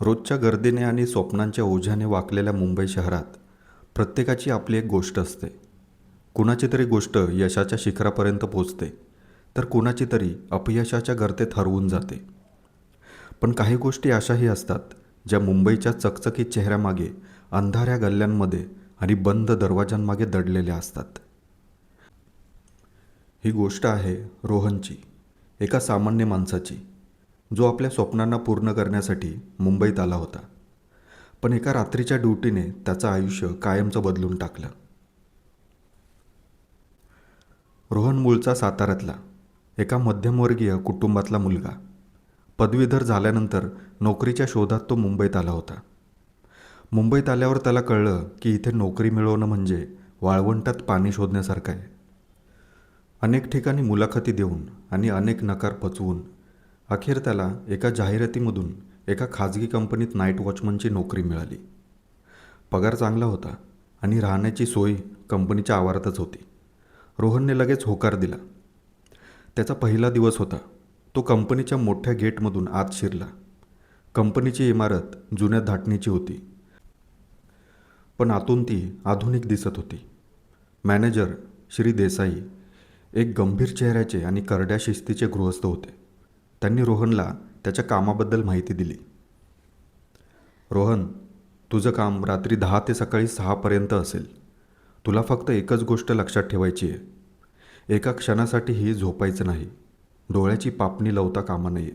रोजच्या गर्दीने आणि स्वप्नांच्या ओझ्याने वाकलेल्या मुंबई शहरात प्रत्येकाची आपली एक गोष्ट असते. कुणाची तरी गोष्ट यशाच्या शिखरापर्यंत पोचते तर कुणाची तरी अपयशाच्या गर्तेत हरवून जाते. पण काही गोष्टी अशाही असतात ज्या मुंबईच्या चकचकीत चेहऱ्यामागे अंधाऱ्या गल्ल्यांमध्ये आणि बंद दरवाजांमागे दडलेल्या असतात. ही गोष्ट आहे रोहनची एका सामान्य माणसाची. जो आपल्या स्वप्नांना पूर्ण करण्यासाठी मुंबईत आला होता. पण एका रात्रीच्या ड्युटीने त्याचं आयुष्य कायमचं बदलून टाकलं. रोहन मूळचा साताऱ्यातला एका मध्यमवर्गीय कुटुंबातला मुलगा. पदवीधर झाल्यानंतर नोकरीच्या शोधात तो मुंबईत आला होता. मुंबईत आल्यावर त्याला कळलं की इथे नोकरी मिळवणं म्हणजे वाळवंटात पाणी शोधण्यासारखं आहे. अनेक ठिकाणी मुलाखती देऊन आणि अनेक नकार पचवून अखेर त्याला एका जाहिरातीमधून एका खाजगी कंपनीत नाईट वॉचमनची नोकरी मिळाली. पगार चांगला होता आणि राहण्याची सोय कंपनीच्या आवारातच होती. रोहनने लगेच होकार दिला. त्याचा पहिला दिवस होता. तो कंपनीच्या मोठ्या गेटमधून आत शिरला. कंपनीची इमारत जुन्या धाटणीची होती. पण आतून ती आधुनिक दिसत होती. मॅनेजर श्री देसाई एक गंभीर चेहऱ्याचे आणि करड्या शिस्तीचे गृहस्थ होते. त्यांनी रोहनला त्याच्या कामाबद्दल माहिती दिली. रोहन तुझं काम रात्री दहा ते सकाळी सहापर्यंत असेल. तुला फक्त एकच गोष्ट लक्षात ठेवायची आहे. एका क्षणासाठीही झोपायचं नाही. डोळ्याची पापणी लवता कामा नये.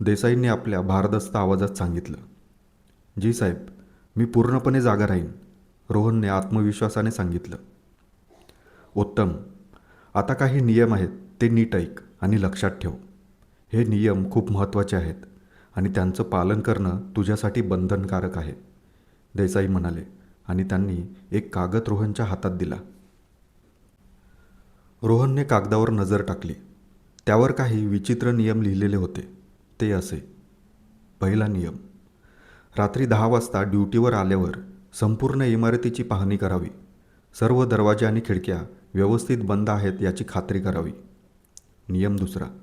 देसाईंनी आपल्या भारदस्त आवाजात सांगितलं. जी साहेब मी पूर्णपणे जागा राहीन रोहनने आत्मविश्वासाने सांगितलं. उत्तम. आता काही नियम आहेत ते नीट ऐक आणि लक्षात ठेव. हे नियम खूप महत्त्वाचे आहेत आणि त्यांचं पालन करणं तुझ्यासाठी बंधनकारक आहे. देसाई म्हणाले आणि त्यांनी एक कागद रोहनच्या हातात दिला. रोहनने कागदावर नजर टाकली. त्यावर काही विचित्र नियम लिहिलेले होते. ते असे. पहिला नियम. रात्री दहा वाजता ड्युटीवर आल्यावर संपूर्ण इमारतीची पाहणी करावी. सर्व दरवाजे आणि खिडक्या व्यवस्थित बंद आहेत याची खात्री करावी. नियम दुसरा.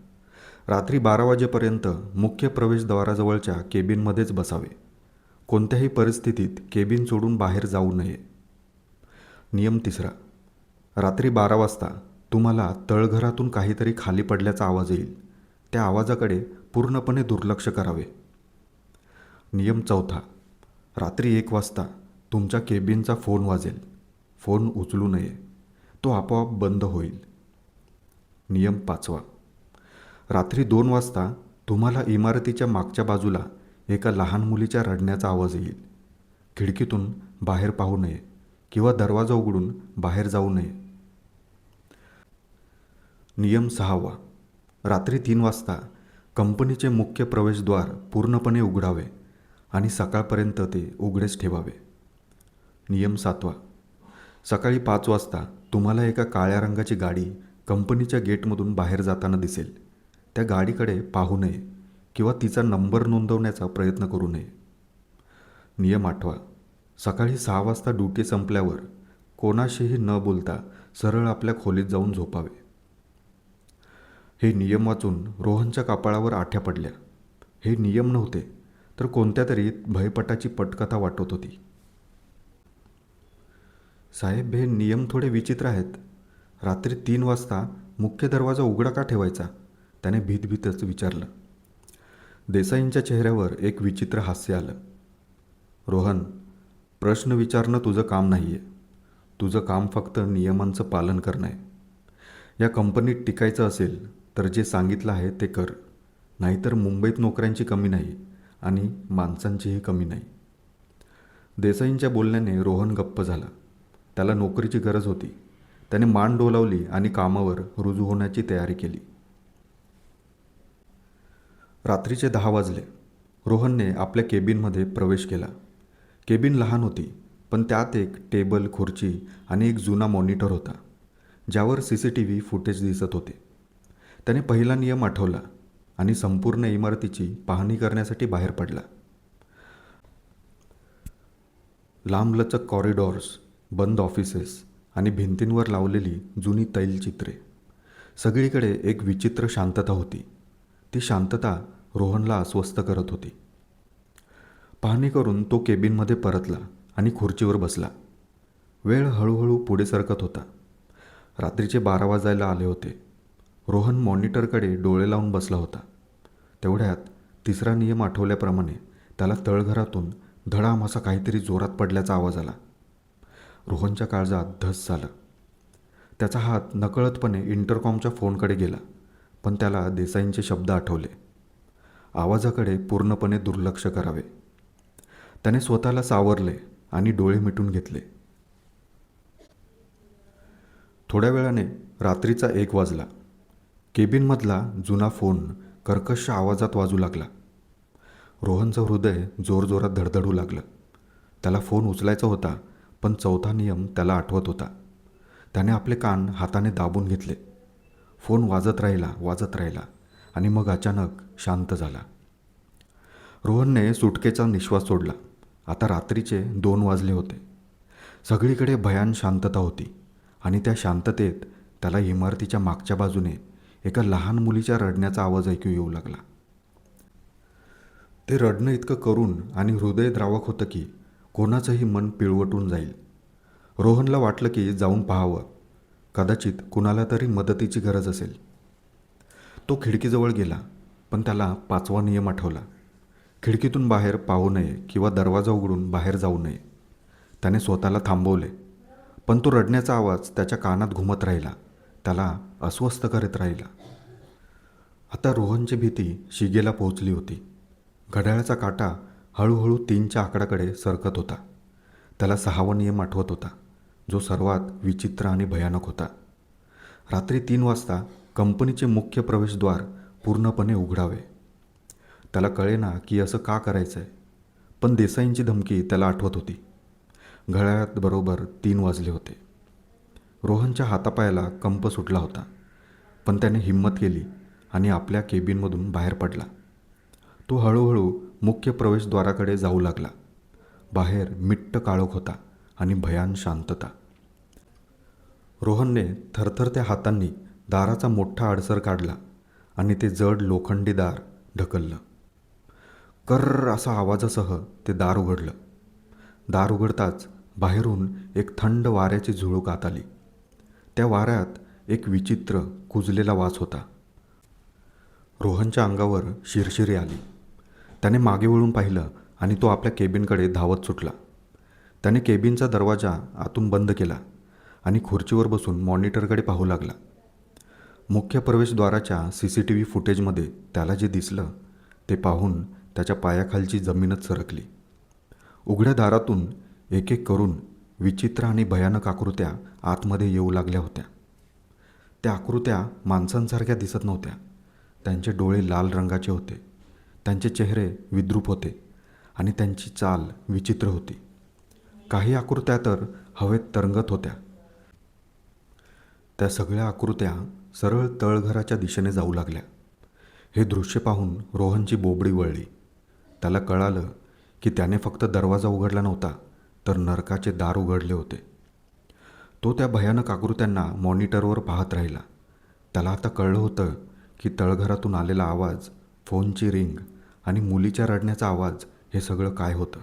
रात्री बारा वाजेपर्यंत मुख्य प्रवेशद्वाराजवळच्या केबिनमध्येच बसावे. कोणत्याही परिस्थितीत केबिन सोडून बाहेर जाऊ नये. नियम तिसरा. रात्री बारा वाजता तुम्हाला तळघरातून काहीतरी खाली पडल्याचा आवाज येईल. त्या आवाजाकडे पूर्णपणे दुर्लक्ष करावे. नियम चौथा. रात्री एक वाजता तुमच्या केबिनचा फोन वाजेल. फोन उचलू नये. तो आपोआप बंद होईल. नियम पाचवा. रात्री दोन वाजता तुम्हाला इमारतीच्या मागच्या बाजूला एका लहान मुलीच्या रडण्याचा आवाज येईल. खिडकीतून बाहेर पाहू नये किंवा दरवाजा उघडून बाहेर जाऊ नये. नियम सहावा. रात्री तीन वाजता कंपनीचे मुख्य प्रवेशद्वार पूर्णपणे उघडावे आणि सकाळपर्यंत ते उघडेच ठेवावे. नियम सातवा. सकाळी पाच वाजता तुम्हाला एका काळ्या रंगाची गाडी कंपनीच्या गेटमधून बाहेर जाताना दिसेल. त्या गाडीकडे पाहू नये किंवा तिचा नंबर नोंदवण्याचा प्रयत्न करू नये. नियम आठवा. सकाळी सहा वाजता ड्युटी संपल्यावर कोणाशीही न बोलता सरळ आपल्या खोलीत जाऊन झोपावे. हे नियम वाचून रोहनच्या कपाळावर आठ्या पडल्या. हे नियम नव्हते तर कोणत्या तरी भयपटाची पटकथा वाटत होती. साहेब हे नियम थोडे विचित्र आहेत. रात्री तीन वाजता मुख्य दरवाजा उघडा का ठेवायचा? त्याने भीतभीतच विचारलं. देसाईंच्या चेहऱ्यावर एक विचित्र हास्य आलं. रोहन प्रश्न विचारणं तुझं काम नाही आहे तुझं काम फक्त नियमांचं पालन करणं आहे. या कंपनीत टिकायचं असेल तर जे सांगितलं आहे ते कर. नाहीतर मुंबईत नोकऱ्यांची कमी नाही आणि माणसांचीही कमी नाही. देसाईंच्या बोलण्याने रोहन गप्प झाला. त्याला नोकरीची गरज होती. त्याने मान डोलावली आणि कामावर रुजू होण्याची तयारी केली. रात्रीचे दहा वाजले. रोहनने आपल्या केबिनमध्ये प्रवेश केला. केबिन लहान होती पण त्यात एक टेबल खुर्ची आणि एक जुना मॉनिटर होता ज्यावर C C T V footage दिसत होते. त्याने पहिला नियम आठवला आणि संपूर्ण इमारतीची पाहणी करण्यासाठी बाहेर पडला. लांबलचक कॉरिडॉर्स बंद ऑफिसेस आणि भिंतींवर लावलेली जुनी तैलचित्रे. सगळीकडे एक विचित्र शांतता होती. ती शांतता रोहनला अस्वस्थ करत होती. पाहणी करून तो केबिनमध्ये परतला आणि खुर्चीवर बसला. वेळ हळूहळू पुढे सरकत होता. रात्रीचे बारा वाजायला आले होते. रोहन मॉनिटरकडे डोळे लावून बसला होता. तेवढ्यात तिसरा नियम आठवल्याप्रमाणे त्याला तळघरातून धडाम असा काहीतरी जोरात पडल्याचा आवाज आला. रोहनच्या काळजात धस झालं. त्याचा हात नकळतपणे इंटरकॉमच्या फोनकडे गेला. पण त्याला देसाईंचे शब्द आठवले. आवाजाकडे पूर्णपणे दुर्लक्ष करावे. त्याने स्वतःला सावरले आणि डोळे मिटून घेतले. थोड्या वेळाने रात्रीचा एक वाजला. केबिनमधला जुना फोन कर्कश आवाजात वाजू लागला. रोहनचं हृदय जोरजोरात धडधडू लागलं. त्याला फोन उचलायचा होता पण चौथा नियम त्याला आठवत होता. त्याने आपले कान हाताने दाबून घेतले. फोन वाजत राहिला वाजत राहिला आणि मग अचानक शांत झाला. रोहनने सुटकेचा निश्वास सोडला. आता रात्रीचे दोन वाजले होते. सगळीकडे भयान शांतता होती आणि त्या शांततेत त्याला इमारतीच्या मागच्या बाजूने एका लहान मुलीच्या रडण्याचा आवाज ऐकू येऊ लागला. ते रडणं इतकं करून आणि हृदयद्रावक होतं की कोणाचंही मन पिळवटून जाईल. रोहनला वाटलं की जाऊन पाहावं. कदाचित कुणाला तरी मदतीची गरज असेल. तो खिडकीजवळ गेला पण त्याला पाचवा नियम आठवला. खिडकीतून बाहेर पाहू नये किंवा दरवाजा उघडून बाहेर जाऊ नये. त्याने स्वतःला थांबवले पण तो रडण्याचा आवाज त्याच्या कानात घुमत राहिला. त्याला अस्वस्थ करत राहिला. आता रोहनची भीती शिगेला पोहोचली होती. घड्याळाचा काटा हळूहळू तीनच्या आकड्याकडे सरकत होता. त्याला सहावा नियम आठवत होता. जो सर्वात विचित्र आणि भयानक होता. रात्री तीन वाजता कंपनीचे मुख्य प्रवेशद्वार पूर्णपणे उघडावे. त्याला कळेना की असं का करायचं आहे पण देसाईंची धमकी त्याला आठवत होती. घड्याळात बरोबर तीन वाजले होते. रोहनच्या हातापायाला कंप सुटला होता पण त्याने हिंमत केली आणि आपल्या केबिनमधून बाहेर पडला. तो हळूहळू मुख्य प्रवेशद्वाराकडे जाऊ लागला. बाहेर मिट्ट काळोख होता आणि भयान शांतता. रोहनने थरथरत्या हातांनी दाराचा मोठा अडसर काढला आणि ते जड लोखंडी दार ढकललं. कर्र असा आवाजासह ते दार उघडलं. दार उघडताच बाहेरून एक थंड वाऱ्याची झुळूक आत आली. त्या वाऱ्यात एक विचित्र कुजलेला वास होता. रोहनच्या अंगावर शिरशिरी आली. त्याने मागे वळून पाहिलं आणि तो आपल्या केबिनकडे धावत सुटला. त्याने केबिनचा दरवाजा आतून बंद केला. आणि खुर्चीवर बसून मॉनिटरकडे पाहू लागला. मुख्य प्रवेशद्वाराच्या सी सी टी व्ही फुटेजमध्ये त्याला जे दिसलं ते पाहून त्याच्या पायाखालची जमीनच सरकली. उघड्या दारातून एक एक करून विचित्र आणि भयानक आकृत्या आतमध्ये येऊ लागल्या होत्या. त्या आकृत्या माणसांसारख्या दिसत नव्हत्या. त्यांचे डोळे लाल रंगाचे होते. त्यांचे चेहरे विद्रूप होते आणि त्यांची चाल विचित्र होती. काही आकृत्या तर हवेत तरंगत होत्या. त्या सगळ्या आकृत्या सरळ तळघराच्या दिशेने जाऊ लागल्या. हे दृश्य पाहून रोहनची बोबडी वळली. त्याला कळालं की त्याने फक्त दरवाजा उघडला नव्हता तर नरकाचे दार उघडले होते. तो त्या भयानक आकृत्यांना मॉनिटरवर पाहत राहिला. त्याला आता कळलं होतं की तळघरातून आलेला आवाज फोनची रिंग आणि मुलीच्या रडण्याचा आवाज हे सगळं काय होतं.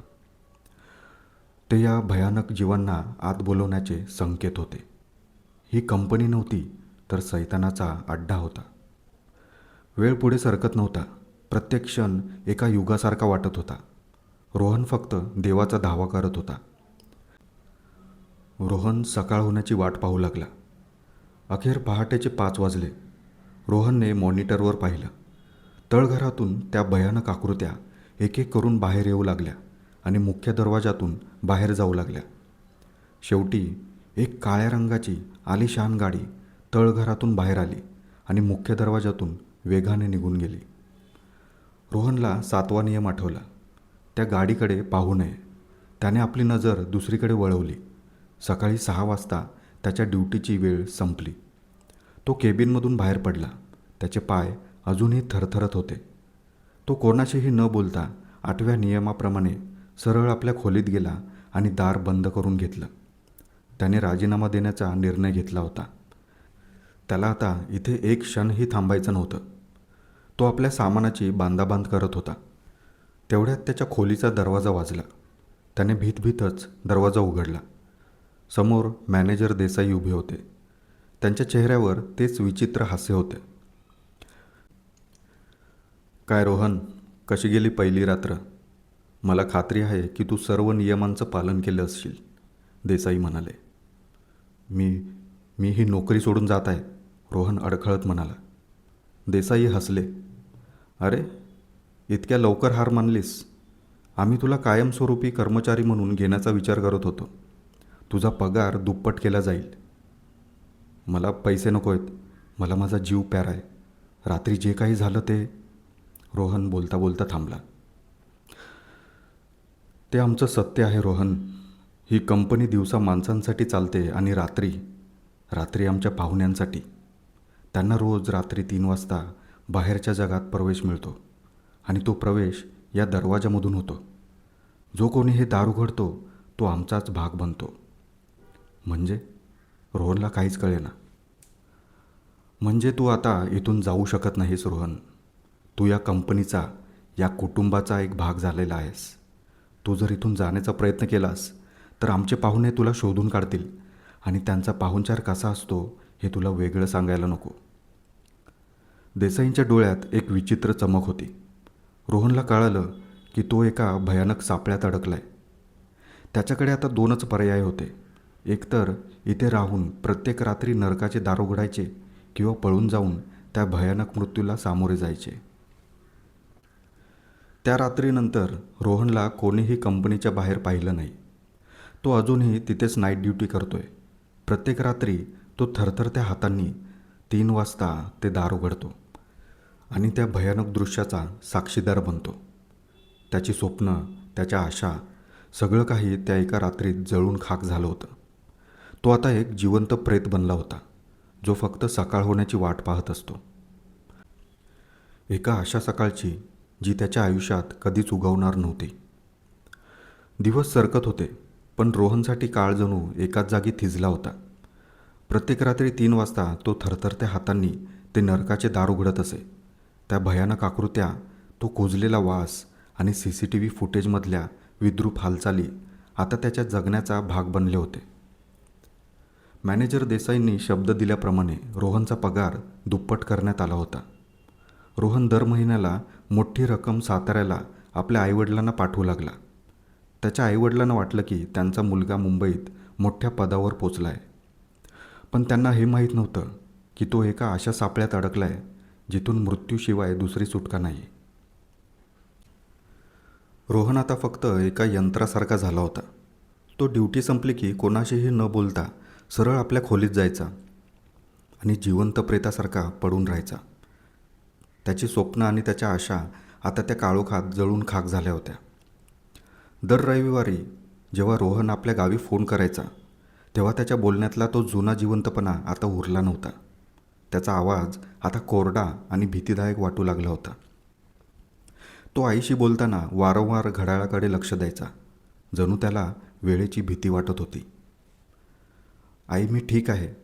ते या भयानक जीवांना आत बोलवण्याचे संकेत होते. ही कंपनी नव्हती तर सैतानाचा अड्डा होता. वेळ पुढे सरकत नव्हता. प्रत्येक क्षण एका युगासारखा वाटत होता. रोहन फक्त देवाचा धावा करत होता. रोहन सकाळ होण्याची वाट पाहू लागला. अखेर पहाटेचे पाच वाजले. रोहनने मॉनिटरवर पाहिलं. तळघरातून त्या भयानक आकृत्या एक एक करून बाहेर येऊ लागल्या आणि मुख्य दरवाजातून बाहेर जाऊ लागल्या. शेवटी एक काळ्या रंगाची आलिशान गाडी तळघरातून बाहेर आली आणि मुख्य दरवाजातून वेगाने निघून गेली. रोहनला सातवा नियम आठवला. त्या गाडीकडे पाहू नये. त्याने आपली नजर दुसरीकडे वळवली. सकाळी सहा वाजता त्याच्या ड्युटीची वेळ संपली. तो केबिनमधून बाहेर पडला. त्याचे पाय अजूनही थरथरत होते. तो कोणाशीही न बोलता आठव्या नियमाप्रमाणे सरळ आपल्या खोलीत गेला आणि दार बंद करून घेतलं. त्याने राजीनामा देण्याचा निर्णय घेतला होता. त्याला आता इथे एक क्षणही थांबायचं नव्हतं. तो आपल्या सामानाची बांधाबांध करत होता. तेवढ्यात त्याच्या खोलीचा दरवाजा वाजला. त्याने भीतभीतच दरवाजा उघडला. समोर मॅनेजर देसाई उभे होते. त्यांच्या चेहऱ्यावर तेच विचित्र हास्य होते. काय रोहन कशी गेली पहिली रात्र? मला खात्री आहे की तू सर्व नियमांचं पालन केलं असशील देसाई म्हणाले. मी मी ही नोकरी सोडून जात आहे रोहन अडखळत म्हणाला. देसाई हसले. अरे इतक्या लवकर हार मानलीस. आम्ही तुला कायमस्वरूपी कर्मचारी म्हणून घेण्याचा विचार करत होतो. तुझा पगार दुप्पट केला जाईल. मला पैसे नको आहेत. मला माझा जीव प्यारा आहे. रात्री जे काही झालं ते रोहन बोलता बोलता थांबला. ते आमचं सत्य आहे रोहन. ही कंपनी दिवसा माणसांसाठी चालते आणि रात्री रात्री आमच्या पाहुण्यांसाठी. त्यांना रोज रात्री तीन वाजता बाहेरच्या जगात प्रवेश मिळतो आणि तो प्रवेश या दरवाजामधून होतो. जो कोणी हे दार उघडतो तो आमचाच भाग बनतो. म्हणजे? रोहनला काहीच कळेना. म्हणजे तू आता इथून जाऊ शकत नाहीस रोहन. तू या कंपनीचा या कुटुंबाचा एक भाग झालेला आहेस. तू जर इथून जाण्याचा प्रयत्न केलास तर आमचे पाहुणे तुला शोधून काढतील. आणि त्यांचा पाहुणचार कसा असतो हे तुला वेगळं सांगायला नको. देसाईंच्या डोळ्यात एक विचित्र चमक होती. रोहनला कळालं की तो एका भयानक सापळ्यात अडकलाय. त्याच्याकडे आता दोनच पर्याय होते. एकतर इथे राहून प्रत्येक रात्री नरकाचे दार उघडायचे किंवा पळून जाऊन त्या भयानक मृत्यूला सामोरे जायचे. त्या रात्रीनंतर रोहनला कोणीही कंपनीच्या बाहेर पाहिलं नाही. तो अजूनही तिथेच नाईट ड्युटी करतोय. प्रत्येक रात्री तो थरथरत्या हातांनी तीन वाजता ते दार उघडतो आणि त्या भयानक दृश्याचा साक्षीदार बनतो. त्याची स्वप्न त्याच्या आशा सगळं काही त्या एका रात्रीत जळून खाक झालं होतं. तो आता एक जिवंत प्रेत बनला होता जो फक्त सकाळ होण्याची वाट पाहत असतो. एका अशा सकाळची जी त्याच्या आयुष्यात कधीच उगवणार नव्हती. दिवस सरकत होते पण रोहनसाठी काळ जणू एकाच जागी थिजला होता. प्रत्येक रात्री तीन वाजता तो थरथरत्या हातांनी ते नरकाचे दार उघडत असे. त्या भयानक आकृत्या तो कोजलेला वास आणि सी सी टी व्ही फुटेजमधल्या विद्रूप हालचाली आता त्याच्या जगण्याचा भाग बनले होते. मॅनेजर देसाईंनी शब्द दिल्याप्रमाणे रोहनचा पगार दुप्पट करण्यात आला होता. रोहन दर महिन्याला मोठी रक्कम साताऱ्याला आपल्या आईवडिलांना पाठवू लागला. त्याच्या आईवडिलांना वाटलं की त्यांचा मुलगा मुंबईत मोठ्या पदावर पोचला आहे पण त्यांना हे माहीत नव्हतं की तो एका अशा सापळ्यात अडकला आहे जिथून मृत्यूशिवाय दुसरी सुटका नाही. रोहन आता फक्त एका यंत्रासारखा झाला होता. तो ड्युटी संपली की कोणाशीही न बोलता सरळ आपल्या खोलीत जायचा आणि जिवंत प्रेतासारखा पडून राहायचा. त्याची स्वप्न आणि त्याच्या आशा आता त्या काळोखात जळून खाक झाल्या होत्या. दर रविवारी जेव्हा रोहन आपल्या गावी फोन करायचा तेव्हा त्याच्या बोलण्यातला तो जुना जिवंतपणा आता उरला नव्हता. त्याचा आवाज आता कोरडा आणि भीतीदायक वाटू लागला होता. तो आईशी बोलताना वारंवार घड्याळाकडे लक्ष द्यायचा. जणू त्याला वेळेची भीती वाटत होती. आई मी ठीक आहे.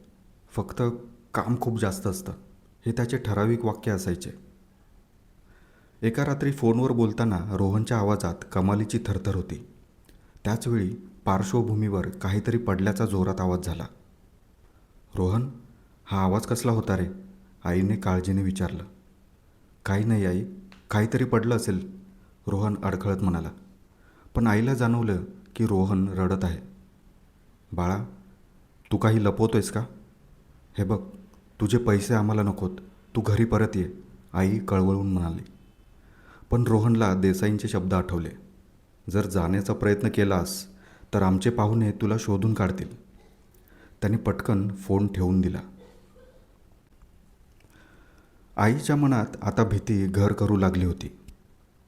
फक्त काम खूप जास्त असतं. हे त्याचे ठराविक वाक्य असायचे. एका रात्री फोनवर बोलताना रोहनच्या आवाजात कमालीची थरथर होती. त्याचवेळी पार्श्वभूमीवर काहीतरी पडल्याचा जोरात आवाज झाला. रोहन हा आवाज कसला होता रे? आईने काळजीने विचारलं. काही नाही आई काहीतरी पडलं असेल. रोहन अडखळत म्हणाला. पण आईला जाणवलं की रोहन रडत आहे. बाळा तू काही लपवतोयस का? हे बघ तुझे पैसे आम्हाला नकोत. तू घरी परत ये आई कळवळून म्हणाली. पण रोहनला देसाईंचे शब्द आठवले. जर जाण्याचा प्रयत्न केलास तर आमचे पाहुणे तुला शोधून काढतील. त्याने पटकन फोन ठेवून दिला. आईच्या मनात आता भीती घर करू लागली होती.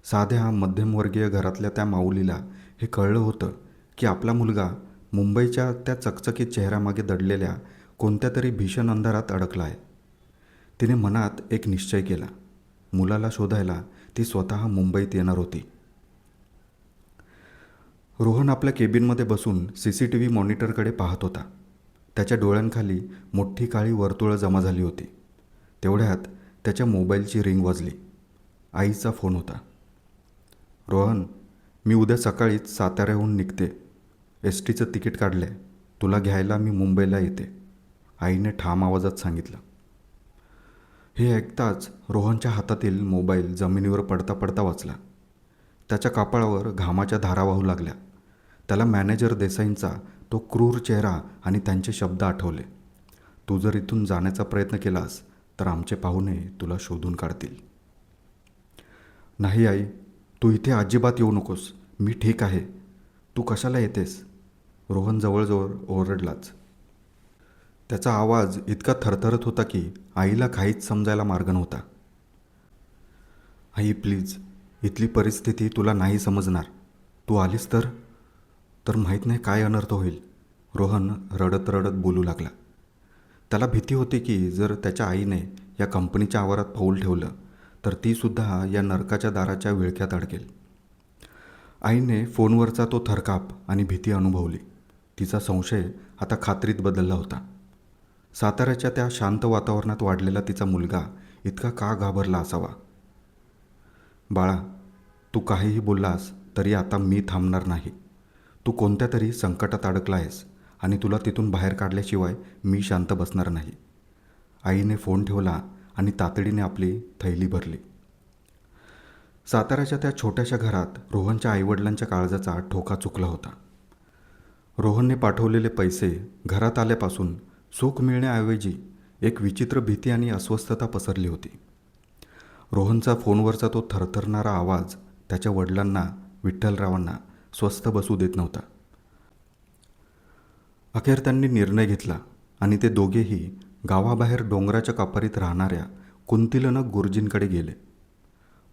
साध्या मध्यमवर्गीय घरातल्या त्या माऊलीला हे कळलं होतं की आपला मुलगा मुंबईच्या त्या चकचकीत चेहऱ्यामागे दडलेल्या कोणत्या तरी भीषण अंधारात अडकला आहे. तिने मनात एक निश्चय केला. मुलाला शोधायला ती स्वतः मुंबईत येणार होती. रोहन आपल्या केबिनमध्ये बसून सी सी टी व्ही मॉनिटरकडे पाहत होता. त्याच्या डोळ्यांखाली मोठी काळी वर्तुळं जमा झाली होती. तेवढ्यात त्याच्या मोबाईलची रिंग वाजली. आईचा फोन होता. रोहन मी उद्या सकाळीच साताऱ्याहून निघते. एस टीचं तिकीट काढलं आहे तुला घ्यायला मी मुंबईला येते. आईने ठाम आवाजात सांगितलं. हे ऐकताच रोहनच्या हातातील मोबाईल जमिनीवर पडता पडता वाचला. त्याच्या कापाळावर घामाच्या धारा वाहू लागल्या. त्याला मॅनेजर देसाईंचा तो क्रूर चेहरा आणि त्यांचे शब्द आठवले. तू जर इथून जाण्याचा प्रयत्न केलास तर आमचे पाहुणे तुला शोधून काढतील. नाही आई तू इथे अजिबात येऊ नकोस. मी ठीक आहे. तू कशाला येतेस? रोहन जवळजवळ ओरडलाच. त्याचा आवाज इतका थरथरत होता की आईला काहीच समजायला मार्ग नव्हता. आई प्लीज इथली परिस्थिती तुला नाही समजणार. तू आलीस तर? तर माहीत नाही काय अनर्थ होईल. रोहन रडत रडत बोलू लागला. त्याला भीती होती की जर त्याच्या आईने या कंपनीच्या आवारात पाऊल ठेवलं तर तीसुद्धा या नरकाच्या दाराच्या विळख्यात अडकेल. आईने फोनवरचा तो थरकाप आणि भीती अनुभवली. तिचा संशय आता खात्रीत बदलला होता. साताऱ्याच्या त्या शांत वातावरणात वाढलेला तिचा मुलगा इतका का घाबरला असावा? बाळा तू काहीही बोललास तरी आता मी थांबणार नाही. तू कोणत्या तरी संकटात अडकला आहेस आणि तुला तिथून बाहेर काढल्याशिवाय मी शांत बसणार नाही. आईने फोन ठेवला आणि तातडीने आपली थैली भरली. साताऱ्याच्या त्या छोट्याशा घरात रोहनच्या आईवडिलांच्या काळजाचा ठोका चुकला होता. रोहनने पाठवलेले पैसे घरात आल्यापासून सुख मिळण्याऐवजी एक विचित्र भीती आणि अस्वस्थता पसरली होती. रोहनचा फोनवरचा तो थरथरणारा आवाज त्याच्या वडिलांना विठ्ठलरावांना स्वस्थ बसू देत नव्हता. अखेर त्यांनी निर्णय घेतला आणि ते दोघेही गावाबाहेर डोंगराच्या कापारीत राहणाऱ्या कुंतिलनक गुरुजींकडे गेले.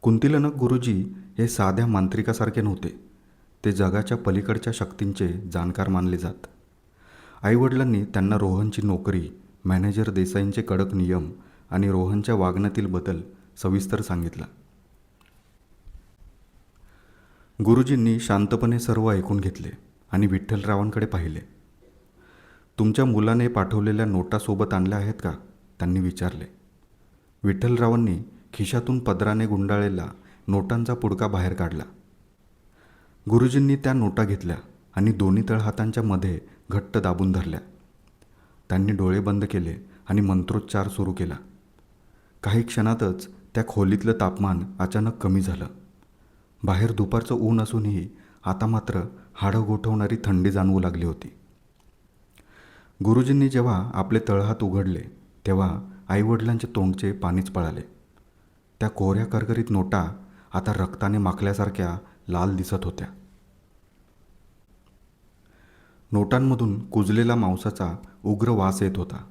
कुंतिलनक गुरुजी हे साध्या मांत्रिकासारखे नव्हते. ते जगाच्या पलीकडच्या शक्तींचे जाणकार मानले जात. आईवडिलांनी त्यांना रोहनची नोकरी मॅनेजर देसाईंचे कडक नियम आणि रोहनच्या वागण्यातील बदल सविस्तर सांगितला. गुरुजींनी शांतपणे सर्व ऐकून घेतले आणि विठ्ठलरावांकडे पाहिले. तुमच्या मुलाने पाठवलेल्या नोटा सोबत आणल्या आहेत का? त्यांनी विचारले. विठ्ठलरावांनी खिशातून पदराने गुंडाळलेला नोटांचा पुडका बाहेर काढला. गुरुजींनी त्या नोटा घेतल्या आणि दोन्ही तळहातांच्या मध्ये घट्ट दाबून धरल्या. त्यांनी डोळे बंद केले आणि मंत्रोच्चार सुरू केला. काही क्षणातच त्या खोलीतलं तापमान अचानक कमी झालं. बाहेर दुपारचं ऊन असूनही आता मात्र हाडं गोठवणारी थंडी जाणवू लागली होती. गुरुजींनी जेव्हा आपले तळहात उघडले तेव्हा आईवडिलांचे तोंडचे पाणीच पळाले. त्या कोऱ्या करकरीत नोटा आता रक्ताने माखल्यासारख्या लाल दिसत होत्या. नोटांमधून कुजलेला मांसाचा उग्र वास येत होता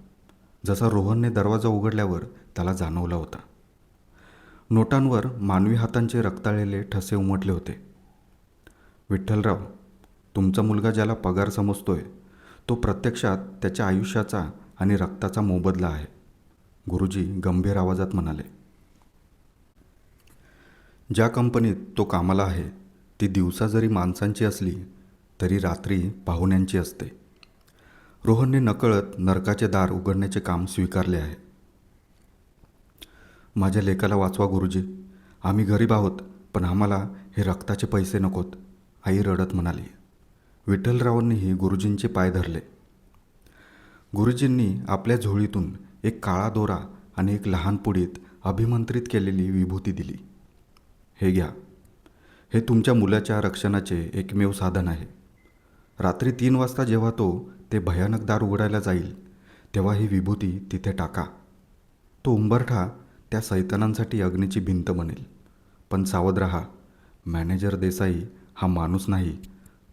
जसा रोहनने दरवाजा उघडल्यावर त्याला जाणवला होता. नोटांवर मानवी हातांचे रक्ताळलेले ठसे उमटले होते. विठ्ठलराव तुमचा मुलगा ज्याला पगार समजतोय तो प्रत्यक्षात त्याच्या आयुष्याचा आणि रक्ताचा मोबदला आहे गुरुजी गंभीर आवाजात म्हणाले. ज्या कंपनीत तो कामाला आहे ती दिवसा जरी माणसांची असली तरी रात्री पाहुण्यांची असते. रोहनने नकळत नरकाचे दार उघडण्याचे काम स्वीकारले आहे. माझ्या लेकाला वाचवा गुरुजी. आम्ही गरीब आहोत पण आम्हाला हे रक्ताचे पैसे नकोत आई रडत म्हणाली. विठ्ठलरावांनीही गुरुजींचे पाय धरले. गुरुजींनी आपल्या झोळीतून एक काळा दोरा आणि एक लहान पुडीत अभिमंत्रित केलेली विभूती दिली. हे घ्या. हे तुमच्या मुलाच्या रक्षणाचे एकमेव साधन आहे. रात्री तीन वाजता जेव्हा तो ते भयानक दार उघडायला जाईल तेव्हा ही विभूती तिथे टाका. तो उंबरठा त्या सैतानांसाठी अग्नीची भिंत बनेल. पण सावध रहा. मॅनेजर देसाई हा माणूस नाही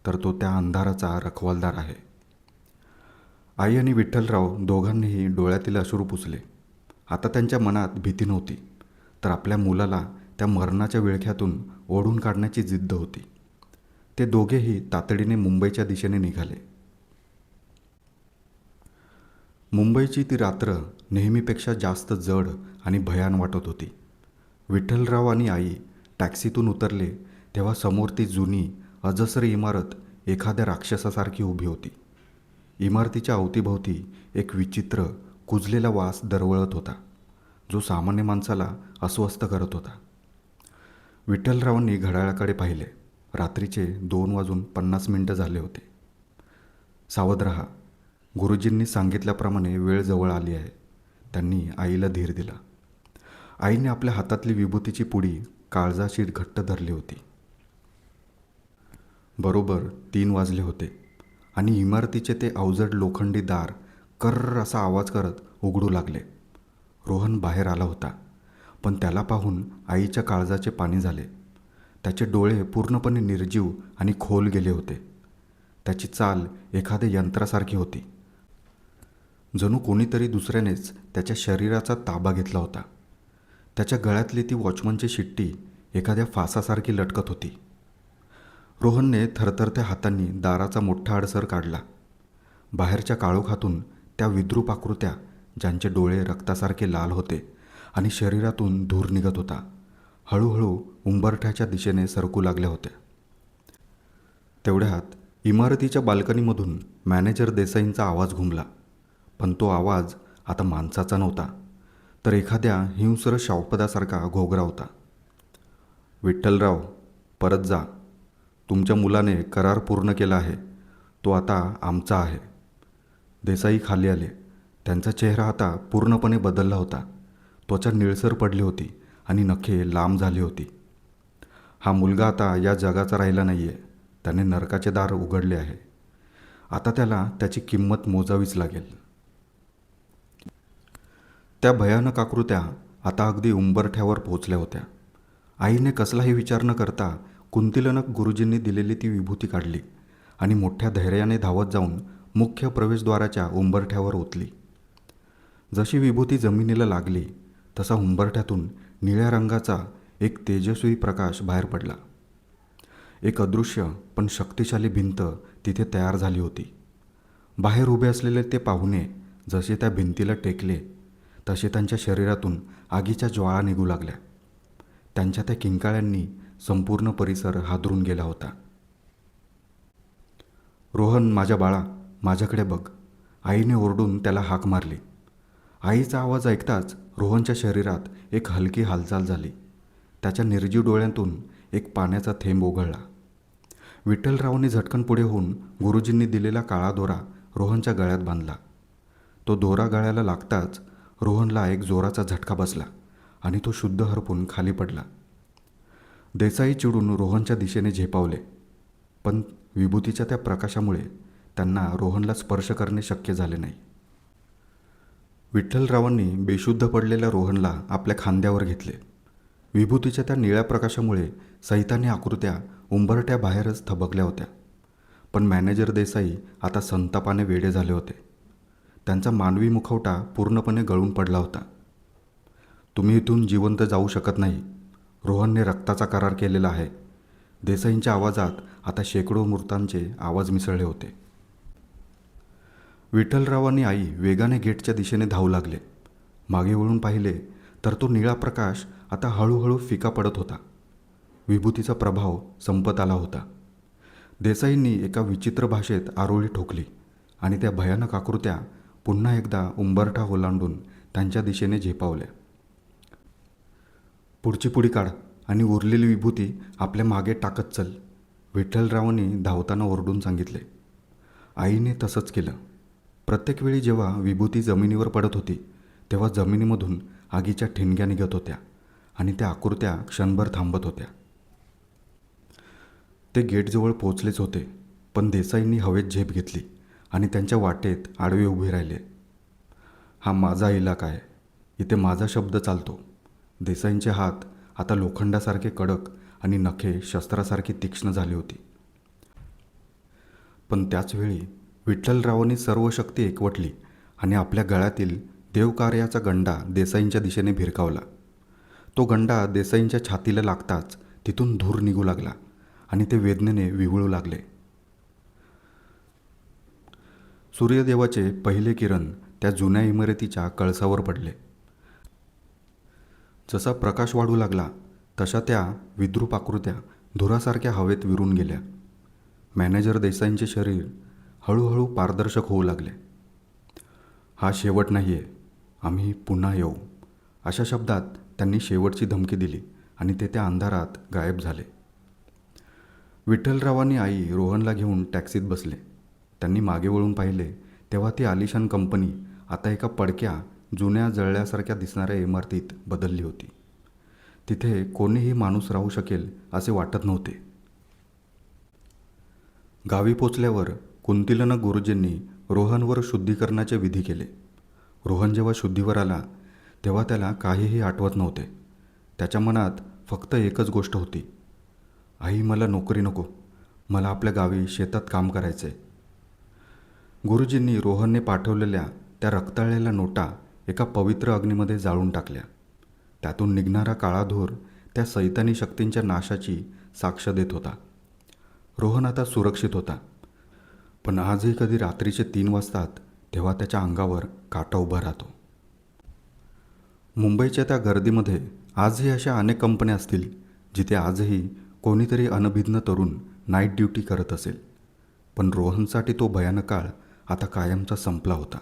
तर तो त्या अंधाराचा रखवालदार आहे. आई आणि विठ्ठलराव दोघांनीही डोळ्यातील अश्रू पुसले. आता त्यांच्या मनात भीती नव्हती तर आपल्या मुलाला त्या मरणाच्या विळख्यातून ओढून काढण्याची जिद्द होती. ते दोघेही तातडीने मुंबईच्या दिशेने निघाले. मुंबईची ती रात्र नेहमीपेक्षा जास्त जड आणि भयान वाटत होती. विठ्ठलराव आणि आई टॅक्सीतून उतरले तेव्हा समोर ती जुनी अजस्र इमारत एखाद्या राक्षसासारखी उभी होती. इमारतीच्या अवतीभोवती एक विचित्र कुजलेला वास दरवळत होता जो सामान्य माणसाला अस्वस्थ करत होता. विठ्ठलरावांनी घड्याळाकडे पाहिले. रात्रीचे दोन वाजून पन्नास मिनटं झाले होते. सावध रहा. गुरुजींनी सांगितल्याप्रमाणे वेळ जवळ आली आहे. त्यांनी आईला धीर दिला. आईने आपल्या हातातली विभूतीची पुडी काळजाशी घट्ट धरली होती. बरोबर तीन वाजले होते आणि इमारतीचे ते अवजड लोखंडी दार कर्र असा आवाज करत उघडू लागले. रोहन बाहेर आला होता पण त्याला पाहून आईच्या काळजाचे पाणी झाले. त्याचे डोळे पूर्णपणे निर्जीव आणि खोल गेले होते. त्याची चाल एखाद्या यंत्रासारखी होती. जणू कोणीतरी दुसऱ्यानेच त्याच्या शरीराचा ताबा घेतला होता. त्याच्या गळ्यातली ती वॉचमनची शिट्टी एखाद्या फासासारखी लटकत होती. रोहनने थरथरत्या हातांनी दाराचा मोठा अडसर काढला. बाहेरच्या काळोखातून त्या विद्रूप आकृत्या ज्यांचे डोळे रक्तासारखे लाल होते आणि शरीरातून धूर निघत होता हळूहळू उंबरठ्याच्या दिशेने सरकू लागल्या होत्या तेवढ्यात इमारतीच्या बाल्कनीमधून मॅनेजर देसाईंचा आवाज घुमला. पण तो आवाज आता माणसाचा नव्हता तर एखाद्या हिंस्र शावपदासारखा घोगरा होता. विठ्ठलराव परत जा. तुमच्या मुलाने करार पूर्ण केला आहे. तो आता आमचा आहे. देसाई खाली आले. त्यांचा चेहरा आता पूर्णपणे बदलला होता. त्वचा निळसर पडली होती. आणि नखे लांब झाली होती. हा मुलगा आता या जगाचा राहिला नाही आहे त्याने नरकाचे दार उघडले आहे. आता त्याला त्याची किंमत मोजावीच लागेल. त्या भयानक आकृत्या आता अगदी उंबरठ्यावर पोचल्या होत्या. आईने कसलाही विचार न करता कुंतिलनक गुरुजींनी दिलेली ती विभूती काढली आणि मोठ्या धैर्याने धावत जाऊन मुख्य प्रवेशद्वाराच्या उंबरठ्यावर ओतली. जशी विभूती जमिनीला लागली तसा उंबरठ्यातून निळ्या रंगाचा एक तेजस्वी प्रकाश बाहेर पडला. एक अदृश्य पण शक्तिशाली भिंत तिथे तयार झाली होती. बाहेर उभे असलेले ते पाहुणे जसे त्या भिंतीला टेकले तसे त्यांच्या शरीरातून आगीच्या ज्वाळा निघू लागल्या. त्यांच्या त्या किंकाळ्यांनी संपूर्ण परिसर हादरून गेला होता. रोहन माझ्या बाळा माझ्याकडे बघ. आईने ओरडून त्याला हाक मारली. आईचा आवाज ऐकताच रोहनच्या शरीरात एक हलकी हालचाल झाली. त्याच्या निर्जीव डोळ्यांतून एक पाण्याचा थेंब ओघळला. विठ्ठलरावांनी झटकन पुढे होऊन गुरुजींनी दिलेला काळा दोरा रोहनच्या गळ्यात बांधला. तो दोरा गळ्याला लागताच रोहनला एक जोराचा झटका बसला आणि तो शुद्ध हरपून खाली पडला. देसाई चिडून रोहनच्या दिशेने झेपावले पण विभूतीच्या त्या प्रकाशामुळे त्यांना रोहनला स्पर्श करणे शक्य झाले नाही. विठ्ठलरावांनी बेशुद्ध पडलेल्या रोहनला आपल्या खांद्यावर घेतले. विभूतीच्या त्या निळ्या प्रकाशामुळे सहिताने आकृत्या उंबरट्या बाहेरच थबकल्या होत्या. पण मॅनेजर देसाई आता संतापाने वेडे झाले होते. त्यांचा मानवी मुखवटा पूर्णपणे गळून पडला होता. तुम्ही इथून जिवंत जाऊ शकत नाही. रोहनने रक्ताचा करार केलेला आहे. देसाईंच्या आवाजात आता शेकडो मृतांचे आवाज मिसळले होते. विठ्ठलरावांनी आई वेगाने गेटच्या दिशेने धावू लागले. मागे वळून पाहिले तर तो निळा प्रकाश आता हळूहळू फिका पडत होता. विभूतीचा प्रभाव संपत आला होता. देसाईंनी एका विचित्र भाषेत आरोळी ठोकली आणि त्या भयानक आकृत्या पुन्हा एकदा उंबरठा ओलांडून त्यांच्या दिशेने झेपावल्या. पुढची पुडी काढ आणि उरलेली विभूती आपल्या मागे टाकत चल विठ्ठलरावांनी धावताना ओरडून सांगितले. आईने तसंच केलं. प्रत्येक वेळी जेव्हा विभूती जमिनीवर पडत होती तेव्हा जमिनीमधून आगीच्या ठिणग्या निघत होत्या आणि त्या आकृत्या क्षणभर थांबत होत्या. ते गेटजवळ पोचलेच होते पण देसाईंनी हवेत झेप घेतली आणि त्यांच्या वाटेत आडवे उभे राहिले. हा माझा इलाका आहे. इथे माझा शब्द चालतो देसाईंचे हात आता लोखंडासारखे कडक आणि नखे शस्त्रासारखी तीक्ष्ण झाली होती. पण त्याचवेळी विठ्ठलरावांनी सर्व शक्ती एकवटली आणि आपल्या गळ्यातील देवकार्याचा गंडा देसाईंच्या दिशेने भिरकावला. तो गंडा देसाईंच्या छातीला लागताच तिथून धूर निघू लागला आणि ते वेदनेने विवळू लागले. सूर्यदेवाचे पहिले किरण त्या जुन्या इमारतीच्या कळसावर पडले. जसा प्रकाश वाढू लागला तशा त्या विद्रूप आकृत्या धुरासारख्या हवेत विरून गेल्या. मॅनेजर देसाईंचे शरीर हळूहळू पारदर्शक होऊ लागले. हा शेवट नाही आहे आम्ही पुन्हा येऊ. अशा शब्दात त्यांनी शेवटची धमकी दिली आणि ते त्या अंधारात गायब झाले. विठ्ठलरावांनी आई रोहनला घेऊन टॅक्सीत बसले. त्यांनी मागे वळून पाहिले तेव्हा ती आलिशान कंपनी आता एका पडक्या जुन्या जळल्यासारख्या दिसणाऱ्या इमारतीत बदलली होती. तिथे कोणीही माणूस राहू शकेल असे वाटत नव्हते. गावी पोचल्यावर कुंतिलनं गुरुजींनी रोहनवर शुद्धीकरणाचे विधी केले. रोहन जेव्हा शुद्धीवर आला तेव्हा त्याला काहीही आठवत नव्हते. त्याच्या मनात फक्त एकच गोष्ट होती. आई मला नोकरी नको. मला आपल्या गावी शेतात काम करायचं आहे गुरुजींनी रोहनने पाठवलेल्या त्या रक्ताळलेल्या नोटा एका पवित्र अग्नीमध्ये जाळून टाकल्या. त्यातून निघणारा काळा धूर त्या सैतानी शक्तींच्या नाशाची साक्ष देत होता. रोहन आता सुरक्षित होता. पण आजही कधी रात्रीचे तीन वाजतात तेव्हा त्याच्या अंगावर काटा उभा राहतो. मुंबईच्या त्या गर्दीमध्ये आजही अशा अनेक कंपन्या असतील जिथे आजही कोणीतरी अनभिज्ञ तरुण नाईट ड्युटी करत असेल. पण रोहनसाठी तो भयानक काळ आता कायमचा संपला होता.